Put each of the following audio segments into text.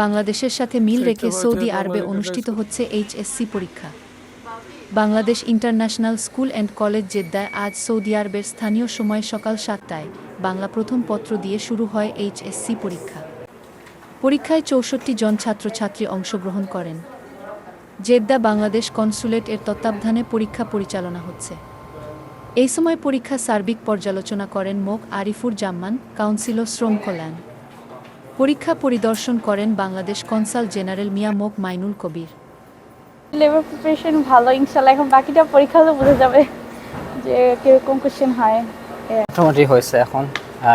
বাংলাদেশের সাথে মিল রেখে সৌদি আরবে অনুষ্ঠিত হচ্ছে এইচএসসি পরীক্ষা। Bangladesh international school and college জেদ্দায় আজ সৌদি আরবের স্থানীয় সময় সকাল সাতটায় বাংলা প্রথম পত্র দিয়ে শুরু হয় এইচএসসি পরীক্ষা। পরীক্ষায় চৌষট্টি জন ছাত্রছাত্রী অংশগ্রহণ করেন। জেদ্দা বাংলাদেশ কনসুলেট এর তত্ত্বাবধানে পরীক্ষা পরিচালনা হচ্ছে। এই সময় পরীক্ষা সার্বিক পর্যালোচনা করেন মোক আরিফুর জাম্মান কাউন্সিলর শ্রম কল্যাণ। পরীক্ষা পরিদর্শন করেন বাংলাদেশ কনসাল জেনারেল মিয়া মোক মাইনুল কবির। লেবার প্রিপারেশন ভালো ইনশাল্লাহ এখন বাকিটা পরীক্ষা হলে বোঝা যাবে যে কীরকম কোশ্চেন হয়। মোটামুটি হয়েছে এখন।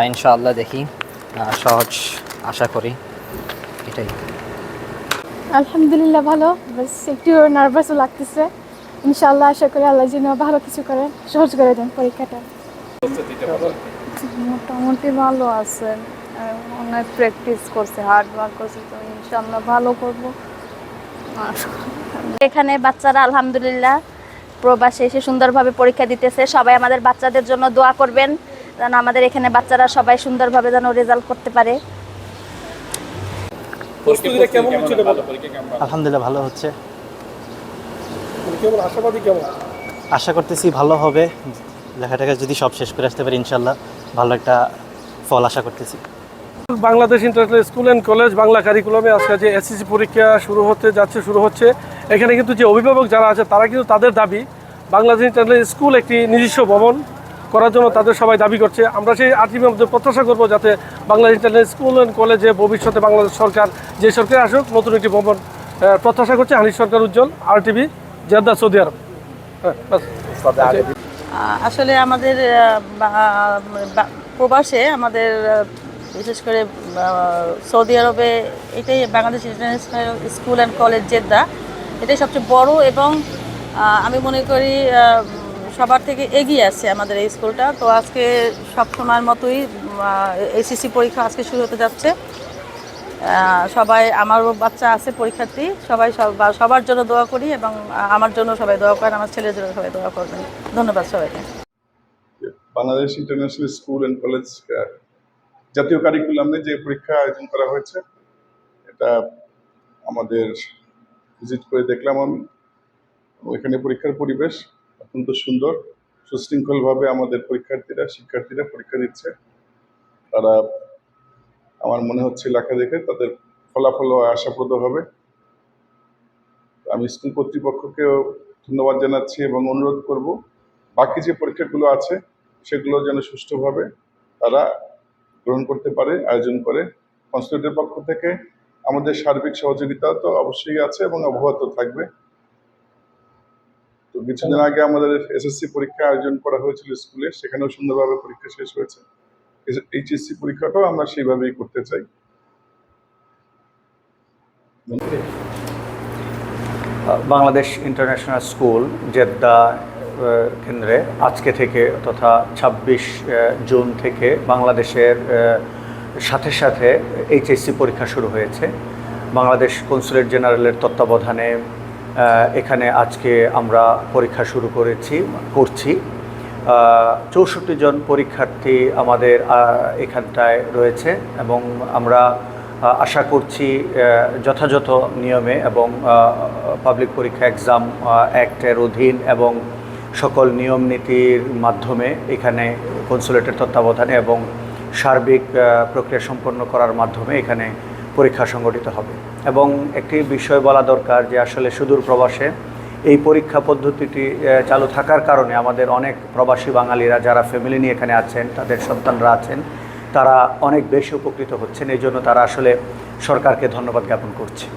ইনশাআল্লাহ দেখি। সহজ আশা করি। এটাই। আলহামদুলিল্লাহ ভালো। বাস একটু নার্ভাসও লাগতেছে। ইনশাল্লাহ আশা করি আল্লাহ যেন ভালো কিছু করে সহজ করে দেন পরীক্ষাটা। মোটামুটি ভালো আছে অনেক প্র্যাকটিস করছে হার্ড ওয়ার্ক করছে তো ইনশাল্লাহ ভালো করব। এখানে বাচ্চারা আলহামদুলিল্লাহ প্রবাসে এসে সুন্দরভাবে পরীক্ষা দিতেছে। সবাই আমাদের বাচ্চাদের জন্য দোয়া করবেন যেন আমাদের এখানে বাচ্চারা সবাই সুন্দরভাবে যেন রেজাল্ট করতে পারে। আলহামদুলিল্লাহ ভালো হচ্ছে। কেমন? আশাবাদী কেমন? আশা করতেছি ভালো হবে। লেখাটাকে যদি সব শেষ করে আসতে পারি ইনশাল্লাহ ভালো একটা ফল আশা করতেছি। Bangladesh international school and college Bangla কারিকুলামে আজকে যে এসএসসি পরীক্ষা শুরু হতে যাচ্ছে শুরু হচ্ছে এখানে কিন্তু যে অভিভাবক যারা আছে তারা কিন্তু তাদের দাবি বাংলাদেশ ইন্টারন্যাশনাল স্কুল একটি নিজস্ব ভবন করার জন্য তাদের সবাই দাবি করছে। আমরা সেই আর্টিমের মধ্যে প্রত্যাশা করব যাতে বাংলাদেশ ইন্টারন্যাশনাল স্কুল অ্যান্ড কলেজে ভবিষ্যতে বাংলাদেশ সরকার যে সরকার আসুক নতুন একটি ভবন প্রত্যাশা করছে। Hani Sarkar Ujjal R TV Jeddah Saudi Arab. হ্যাঁ আসলে আমাদের প্রবাসে আমাদের বিশেষ করে সৌদি আরবে এটাই Bangladesh international school and college Jeddah, এটাই সবচেয়ে বড় এবং আমি মনে করি সবার থেকে এগিয়ে আছে আমাদের এই স্কুলটা। তো আজকে সব সময়ের মতোই এসএসসি পরীক্ষা আজকে শুরু হতে যাচ্ছে। সবাই, আমারও বাচ্চা আছে পরীক্ষার্থী, সবাই সবার জন্য দোয়া করি এবং আমার জন্য সবাই দোয়া করেন, আমার ছেলের জন্য সবাই দোয়া করবেন। ধন্যবাদ সবাইকে। Bangladesh international school and college জাতীয় কারিকুলামে যে পরীক্ষা আয়োজন করা হয়েছে, এটা আমাদের ভিজিট করে দেখলাম আমি। ওইখানে পরীক্ষার পরিবেশ অত্যন্ত সুন্দর, সুশৃঙ্খলভাবে আমাদের পরীক্ষার্থীরা, শিক্ষার্থীরা পরীক্ষা দিচ্ছে। তারা আমার মনে হচ্ছে লেখা দেখে তাদের ফলাফল আশাপ্রদ হবে। আমি স্কুল কর্তৃপক্ষকেও ধন্যবাদ জানাচ্ছি এবং অনুরোধ করব, বাকি যে পরীক্ষাগুলো আছে, সেগুলো যেন সুষ্ঠুভাবে তারা গ্রহণ করতে পারে, আয়োজন করে। কনসুলেটের পক্ষ থেকে আমাদের সার্বিক সহযোগিতা তো অবশ্যই আছে এবং অব্যাহত থাকবে। তো কিছুদিন আগে আমাদের এসএসসি পরীক্ষা আয়োজন করা হয়েছিল স্কুলে, সেখানেও সুন্দরভাবে পরীক্ষা শেষ হয়েছে। এইচএসসি পরীক্ষাটাও আমরা সেইভাবেই করতে চাই। বাংলাদেশ ইন্টারন্যাশনাল স্কুল, জেদ্দা কেন্দ্রে আজকে থেকে তথা ছাব্বিশ জুন থেকে বাংলাদেশের সাথে সাথে এইচএসসি পরীক্ষা শুরু হয়েছে। বাংলাদেশ কনসুলেট জেনারেলের তত্ত্বাবধানে এখানে আজকে আমরা পরীক্ষা শুরু করেছি, করছি। চৌষট্টি জন পরীক্ষার্থী আমাদের এখানটায় রয়েছে এবং আমরা আশা করছি যথাযথ নিয়মে এবং পাবলিক পরীক্ষা এক্সাম অ্যাক্টের অধীন এবং সকল নিয়ম নীতির মাধ্যমে এখানে কনসুলেটের তত্ত্বাবধানে এবং সার্বিক প্রক্রিয়া সম্পন্ন করার মাধ্যমে এখানে পরীক্ষা সংগঠিত হবে। এবং একটি বিষয় বলা দরকার যে আসলে সুদূর প্রবাসে এই পরীক্ষা পদ্ধতিটি চালু থাকার কারণে আমাদের অনেক প্রবাসী বাঙালিরা যারা ফ্যামিলি নিয়ে এখানে আছেন, তাদের সন্তানরা আছেন, তারা অনেক বেশি উপকৃত হচ্ছেন। এই জন্য তারা আসলে সরকারকে ধন্যবাদ জ্ঞাপন করছে।